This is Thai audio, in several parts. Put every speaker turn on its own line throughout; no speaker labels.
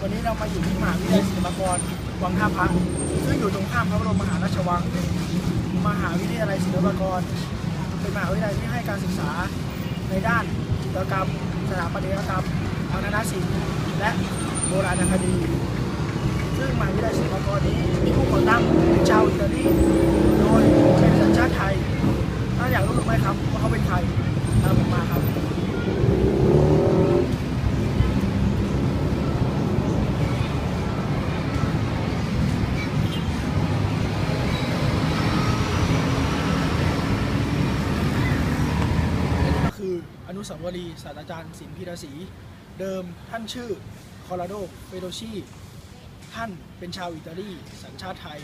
วันนี้เรามาอยู่ที่มหาวิทยาลัยศิลปากรวังท่าพระซึ่งอยู่ตรงข้ามพระบรมมหาราชวัง มหาวิทยาลัยศิลปากร เป็นมหาวิทยาลัยที่ให้การศึกษาในด้านจิตรกรรม สถาปัตยกรรมวรรณศิลป์และโบราณคดี ซึ่งมหาวิทยาลัยศิลปากรนี้มีผู้ก่อตั้งเป็นชาวอิตาลีโดยเป็นสัญชาติไทย ถ้าอยากรู้หรือไม่ครับว่าเขาเป็นใครตามผมมาครับ และนี่ก็คืออ นุสาวรีย์ศาสตราจารย์สินพิรศรีเดิมท่านชื่อคอราโดเฟโดชีท่านเป็นชาวอิตาลีสัญชาติไทย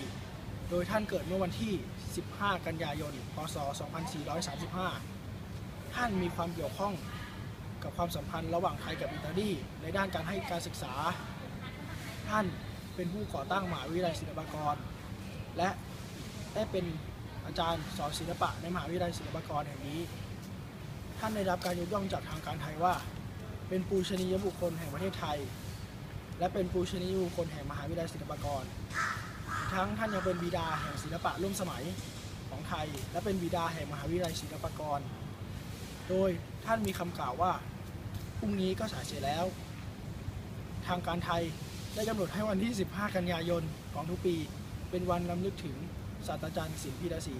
โดยท่านเกิดเมื่อวันที่ 15 กันยายน พศ 2435 ท่านมีความเกี่ยวข้องกับความสัมพันธ์ระหว่างไทยกับอิตาลีในด้านการให้การศึกษา ท่านเป็นผู้ก่อตั้งมหาวิทยาลัยศิลปากร และได้เป็นอาจารย์สอนศิลปะในมหาวิทยาลัยศิลปากรแห่งนี้ ท่านได้รับการยกย่องจากทางการไทยว่า เป็นปูชนียบุคคลแห่งประเทศไทย และเป็นปูชนียบุคคลแห่งมหาวิทยาลัยศิลปากร ทั้งท่านยังเป็นบิดาแห่งศิลปะร่วมสมัยของไทย และเป็นบิดาแห่งมหาวิทยาลัยศิลปากร โดยท่านมีคำกล่าวว่าพรุ่งนี้ก็สายเสียแล้ว ทางการไทยได้กำหนดให้วันที่ 15 กันยายนของทุกปี เป็นวันรำลึกถึงศาสตราจารย์ศิลป์พีระศรี